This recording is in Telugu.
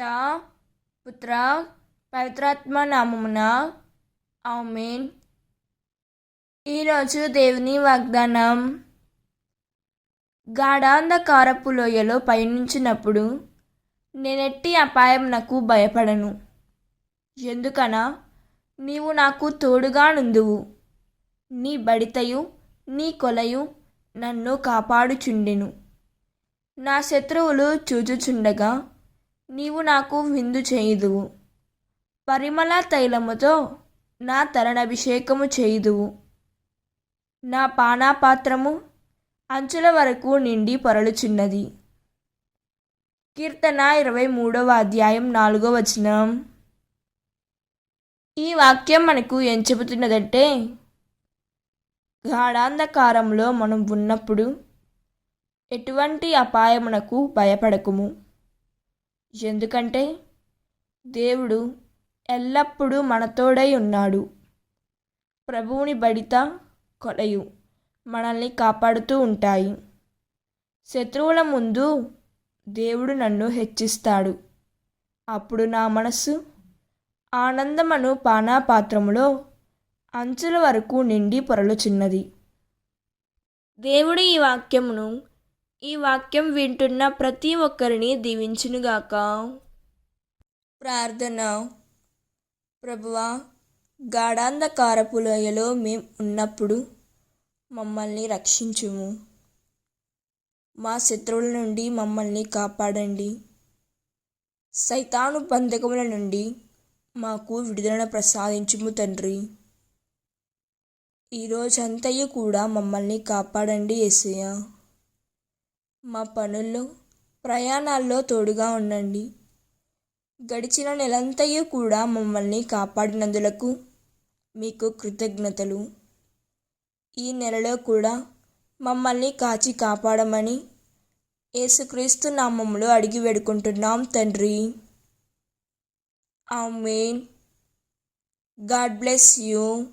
పితా పుత్ర పవిత్రాత్మ నామమున. ఆమెన్. ఈరోజు దేవుని వాగ్దానం. గాఢాంధకారపు లోయలో పయనించినప్పుడు నేనెట్టి అపాయం నాకు భయపడను. ఎందుకనా? నీవు నాకు తోడుగా నుందువు. నీ బడితయు నీ కొలయు నన్ను కాపాడుచుండెను. నా శత్రువులు చూచుచుండగా నీవు నాకు విందు చేయుదువు. పరిమళ తైలముతో నా తరణభిషేకము చేయుదువు. నా పానాపాత్రము అంచుల వరకు నిండి పొరలుచున్నది. కీర్తన ఇరవై మూడవ అధ్యాయం నాలుగో వచనం. ఈ వాక్యం మనకు ఏం చెబుతున్నదంటే గాఢాంధకారంలో మనం ఉన్నప్పుడు ఎటువంటి అపాయమునకు భయపడకుము. ఎందుకంటే దేవుడు ఎల్లప్పుడూ మనతోడై ఉన్నాడు. ప్రభువుని బడిత కొలయు మనల్ని కాపాడుతూ ఉంటాయి. శత్రువుల ముందు దేవుడు నన్ను హెచ్చిస్తాడు. అప్పుడు నా మనస్సు ఆనందమను పానాపాత్రములో అంచుల వరకు నిండి పొరలుచున్నది. దేవుడు ఈ వాక్యమును ఈ వాక్యం వింటున్న ప్రతి ఒక్కరిని దీవించునుగాక. ప్రార్థన. ప్రభువా గాఢాంధకారపు లోయలో మేం ఉన్నప్పుడు మమ్మల్ని రక్షించుము. మా శత్రువుల నుండి మమ్మల్ని కాపాడండి. సైతాను బంధకముల నుండి మాకు విడుదలను ప్రసాదించుము తండ్రి. ఈరోజంతయు కూడా మమ్మల్ని కాపాడండి యేసయ్య. మా పనుల్లో ప్రయాణాల్లో తోడుగా ఉండండి. గడిచిన నెలంతయు కూడా మమ్మల్ని కాపాడినందులకు మీకు కృతజ్ఞతలు. ఈ నెలలో కూడా మమ్మల్ని కాచి కాపాడమని యేసుక్రీస్తు నామములో అడిగి వేడుకుంటున్నాం తండ్రి. ఆమెన్. God bless you.